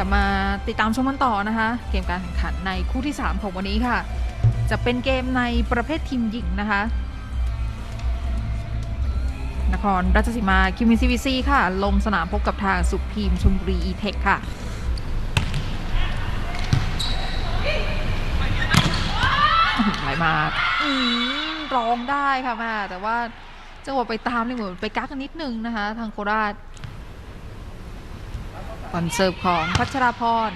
กลับมาติดตามชมกันต่อนะคะ เกมการแข่งขันในคู่ที่ 3 ของวันนี้ค่ะ จะเป็นเกมในประเภททีมหญิงนะคะ นครราชสีมาคิวมินซีวีซีค่ะ ลงสนามพบกับทางสุพีมชมบุรีอีเทคค่ะไหลมาร้องได้ค่ะแม่แต่ว่าจังหวะไปตามนี่เหมือนไปกักกันนิดนึงนะคะ ทางโคราช บอลเสิร์ฟของพัชราพร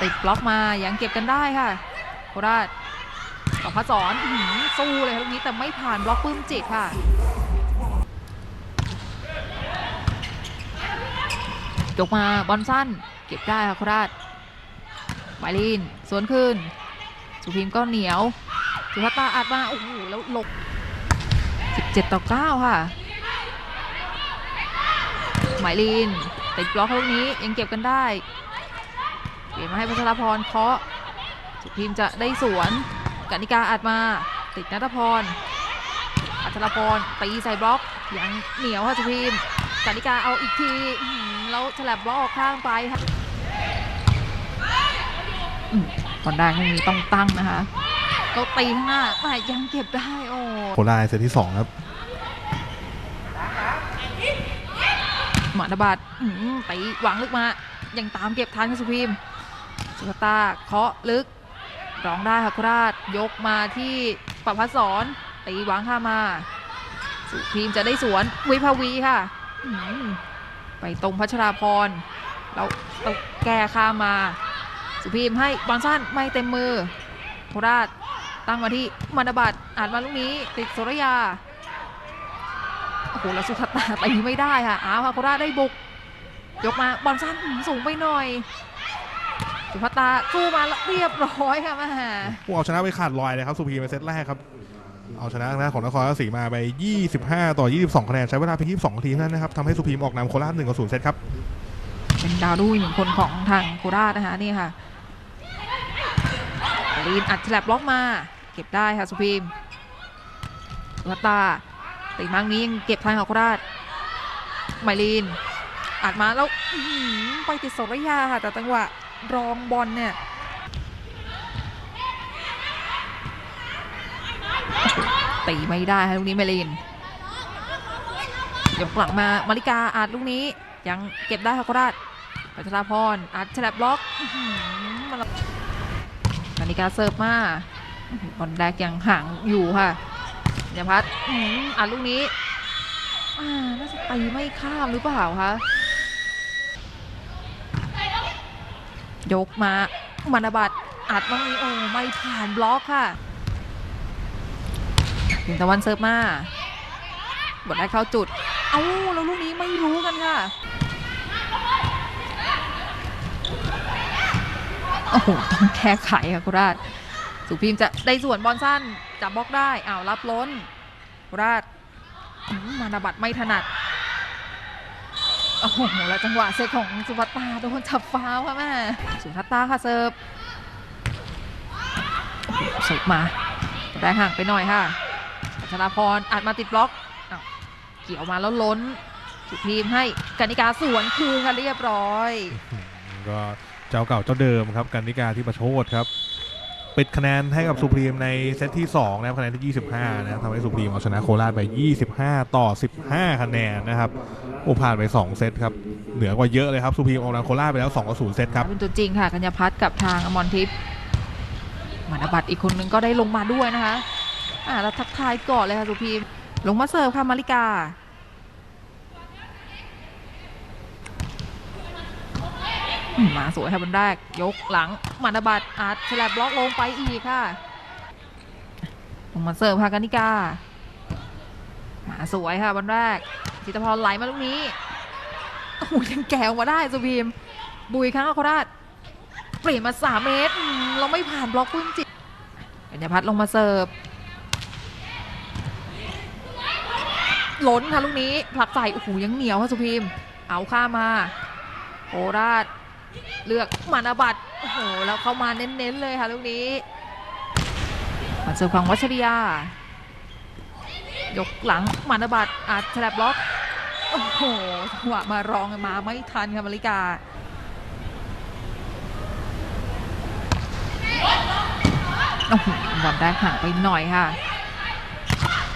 ติดบล็อกมายังเก็บกันได้ค่ะโคราชต่อพระสอนสู้เลยลูกนี้แต่ไม่ผ่านบล็อกปื้มจิตค่ะ ยกมาบอลสั้น เก็บได้ค่ะโคราชไมลินสวนคืนสุพิมก็เหนียว สุภัตตาอัดมาโอ้โหแล้วหลบ 17 ต่อ 9 ค่ะ หมายลีนติดบล็อกลูกนี้ยังเก็บกันได้เปลี่ยนมาให้พัชรพรเคาะสุพิมจะได้สวนกนิกาอัดมา ติดนัทพรอัชรพรตีใส่บล็อกยังเหนียวค่ะสุพิมพ์กนิกาเอาอีกทีแล้วฉลับบล็อกออกข้างไปค่ะอืมตอนแรกไม่มีต้องตั้งนะคะก็ตีข้างหน้าแต่ยังเก็บได้โอ้โคราชเซตที่2ครับ มาดบัดอืมตีหวังลึกมา ยังตามเก็บทันค่ะสุพีมสุภตาเคาะลึกร้องได้ค่ะโคราชยกมาที่ปรับพัดสอนตีหวังข้ามา สุพีมจะได้สวนวิภาวีค่ะไปตรงพัชราพรแล้วต้องแก้ข้ามา สุพีมให้บอลสั้นไม่เต็มมือโคราชตั้งมาที่มันบัตอ่านมาลูกนี้ติดโสรยา โอ้โหแล้วสุทัตตาตีไม่ได้ค่ะอ้าวค่ะโคราชได้บุก ยกมาบอลสั้นอื้อสูงไปหน่อย สุภัตตาสู้มาแล้วเรียบร้อยค่ะแม่ผู้เอาชนะไปขาดลอยเลยครับสุพีในเซตแรกครับ เอาชนะทางด้านของนครราชสีมาไป 25 ต่อ 22 คะแนน ใช้เวลาเพียง 22นาทีเท่านั้นนะครับทำให้สุพีมออกนำโคราช1ต่อ0เซตครับ เป็นดาวรุ่งอีกหนึ่งคนของทางโคราชนะคะนี่ค่ะลีนอัดแฉลบบล็อกมา เก็บได้ค่ะสุพีมสุภัตตา ตีมังนี้ยังเก็บทางของโคราชไมลีนอัดมาแล้วไปติดสรยาค่ะแต่จังหวะรองบอลเนี่ยตีไม่ได้ค่ะลูกนี้เมลินยกหลังมามาริกาอาดลูกนี้ ยังเก็บได้ค่ะโคราชปัชราพรอาดฉลับบล็อกมาแล้วมาริกาเสิร์ฟมาบอลแรกยังห่างอยู่ค่ะ ยพัฒน์อื้อหืออาลูกนี้อ่าน่าจะตีไม่ข้ามหรือเปล่าคะยกมามานาบัตอัดลูกนี้โอ้ไม่ผ่านบล็อกค่ะถึงตะวันเซิร์ฟมาบดได้เข้าจุด เอ้าแล้วลูกนี้ไม่รู้กันค่ะโอ้โหต้องแก้ไขค่ะโคราชสุพิมจะได้ส่วนบอลสั้น จับบล็อกได้อ้าวรับล้น ราชอื้อมานาบัตไม่ถนัดโอ้โหแล้วจังหวะเซตของสุภัตตาโดนจับฟาวค่ะแม่สุภัตตาค่ะเสิร์ฟสิร์ฟมาได้ห่างไปหน่อยค่ะชราพรอัดมาติดบล็อกอ้าวเกี่ยวมาแล้วล้นสุพีมให้กนิกาสวนคืนค่ะเรียบร้อย ก็เจ้าเก่าเจ้าเดิมครับกันนิกาที่ประโชดครับ ปิดคะแนนให้กับสุพรีมในเซตที่ 2 นะครับคะแนนที่ 25 นะครับทำให้สุพรีมเอาชนะโคราชไป 25 ต่อ 15 คะแนนนะครับโอ้ผ่านไป 2 เซตครับ เหนือกว่าเยอะเลยครับสุพรีมเอาชนะโคราชไปแล้ว2ต่อ0เซตครับเป็นตัวจริงค่ะกัญญาพัฒน์กับทางอมรทิพย์มานบัตรอีกคนนึงก็ได้ลงมาด้วยนะคะอ่าแล้วทักทายก่อนเลยค่ะสุพีมลงมาเสิร์ฟค่ะมาริกา มาสวยค่ะบนแรก ยกหลังมานบัตรอาจฉลับบล็อกลงไปอีกค่ะลงมาเสิร์ฟค่ะกันิกามาสวยค่ะบนแรกจิตพรไหลมาลูกนี้โอ้โหยังแกวมาได้สุพีม บุยครั้งโคราชเปลี่ยนมา3เมตรเราไม่ผ่านบล็อกปลื้มจิตกัญญาพัฒน์ลงมาเสิร์ฟล้นค่ะลูกนี้ผลักใส่โอ้โหยังเหนียวค่ะสุพีมเอาข้ามมาโคราช เลือกมานาบัตโอ้โหแล้วเข้ามาเน้นๆเลยค่ะลูกนี้มาเสิร์ฟของวัชริยายกหลังมานาบัตอาจฉลบล็อกโอ้โหจังหวะมารองมาไม่ทันค่ะมาริกาโอ้โหบอลได้ห่างไปหน่อยค่ะ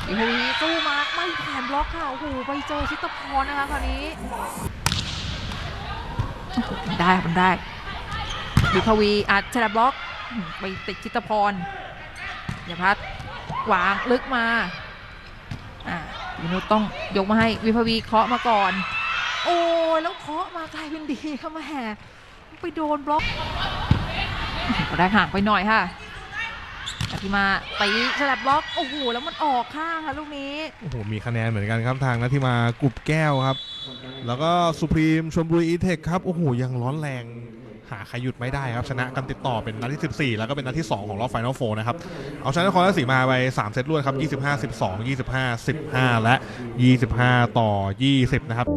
อีโฮวีสู้มาไม่ผ่านบล็อกค่ะโอ้โหไปเจอชิตพรนะคะคราวนี้ ได้มันได้วิภวีอัดชนะบล็อกไปติดชิตพรอย่าพัดวางลึกมาอ่าวินุต้องยกมาให้วิภวีเคาะมาก่อน โอ้ยแล้วเคาะมากลายเป็นดีค่ะมาแห่ไปโดนบล็อกก็ได้ห่างไปหน่อยค่ะอาทิมาตีฉลับบล็อกโอ้โหแล้วมันออกข้างค่ะลูกนี้โอ้โหมีคะแนนเหมือนกันครับทางนัทธิมากรุบแก้วครับ แล้วก็สุพรีมชมบุรีอีเทคครับ โอ้โห ยังร้อนแรงหาใครหยุดไม่ได้ครับ ชนะกันติดต่อเป็นนัดที่ 14 แล้วก็เป็นนัดที่ 2 ของรอบไฟนอลโฟนะครับ เอาชนะนครราชสีมาไป 3 เซตรวดครับ 25 12 25 15 และ 25 ต่อ 20 นะครับ